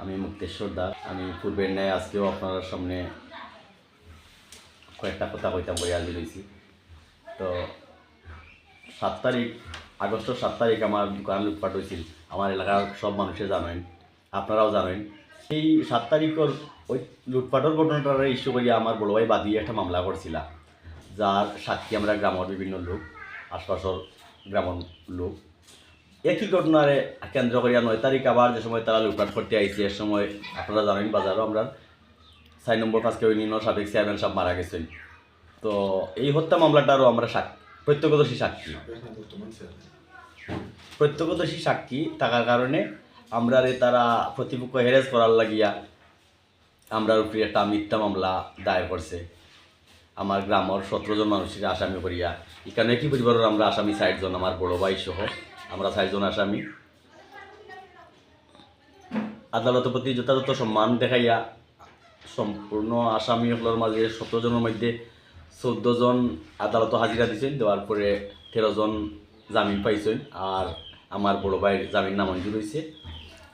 আমি মুক্তেশ্বর দাস। আমি পূর্বের ন্যায় আজকেও আপনার সামনে কয়েকটা কথা কইতাম বলে আজি রয়েছি তো সাত তারিখ, আগস্টের সাত তারিখ আমার দোকান লুটপাট হয়েছিল আমার এলাকার সব মানুষে জানেন, আপনারাও জানেন। এই সাত তারিখের ওই লুটপাটের ঘটনাটার ইস্যু করিয়া আমার বড় ভাই বাদিয়ে একটা মামলা করছিলা, যার সাক্ষী আমরা গ্রামের বিভিন্ন লোক, আশপাশের গ্রামের লোক। একই ঘটনারে কেন্দ্র করিয়া নয় তারিখ আবার যে সময় তারা লুটপাট করতে আইছে এর সময় আপনারা জানেন বাজারও আমরা। চার নম্বর পাঁচকে ইউনিয়নের সাবেক চেয়ারম্যান সাহেব মারা গেছেন। তো এই হত্যা মামলাটারও আমরা সাক্ষী প্রত্যক্ষদর্শী সাক্ষী। প্রত্যক্ষদর্শী সাক্ষী থাকার কারণে আমরা রে তারা প্রতিপক্ষ হেরেজ করার লাগিয়া আমরার উপরে একটা মিথ্যা মামলা দায়ের করছে। আমার গ্রামের সতেরো জন মানুষের আসামি করিয়া। এখানে কি পরিবারের আমরা আসামি ষাটজন আমার বড় ভাই সহ আমরা ষাটজন আসামি। আদালতের প্রতি যথাযথ সম্মান দেখাইয়া সম্পূর্ণ আসামিগুলোর মাঝে সতেরো জনের মধ্যে চৌদ্দ জন আদালত হাজিরা দিয়েছেন দেওয়ার পরে তেরো জন জামিন পাইছেন আর আমার বড় ভাইয়ের জামিন নামঞ্জুর হয়েছে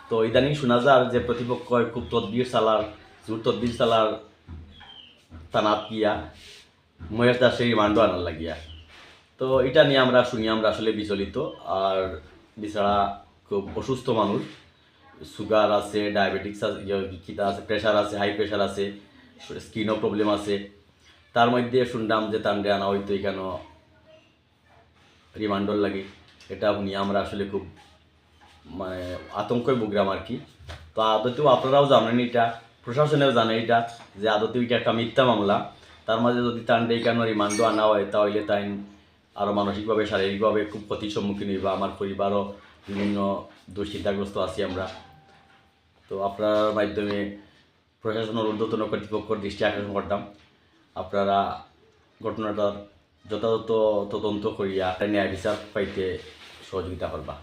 তো ইদানিং শোনা যায় যে প্রতিপক্ষ খুব তদবির চালার, জোর তদবির চালার তানাত গিয়া মহেশ দাসের রিমান্ড আনার লাগিয়া। তো এটা নিয়ে আমরা শুনি, আমরা আসলে বিচলিত। আর বেচারা খুব অসুস্থ মানুষ। সুগার আছে ডায়াবেটিক্স আছে কিতা আছে প্রেশার আছে হাই প্রেশার আছে স্কিনও প্রবলেম আছে। তার মধ্যে শুনলাম যে তান্ডে আনা হয়তো এখানে রিমান্ডর লাগে। এটা নিয়ে আমরা আসলে খুব মানে আতঙ্কই বুকরাম আর কি। তো আদতেও আপনারাও জানেন এটা, প্রশাসনেও জানে এটা, যে আদতেও এটা একটা মিথ্যা মামলা। তার মাঝে যদি তান্ডে কেন রিমান্ডও আনা হয়, তাহলে তাই আরও মানসিকভাবে, শারীরিকভাবে খুব ক্ষতির সম্মুখীন হইব। আমার পরিবারও বিভিন্ন দুশ্চিন্তাগ্রস্ত আছি আমরা। তো আপনার মাধ্যমে প্রশাসনের ঊর্ধ্বতন কর্তৃপক্ষের দৃষ্টি আকর্ষণ করতাম। আপনারা ঘটনাটার যথাযথ তদন্ত করিয়া ন্যায় বিচার পাইতে সহযোগিতা করবা।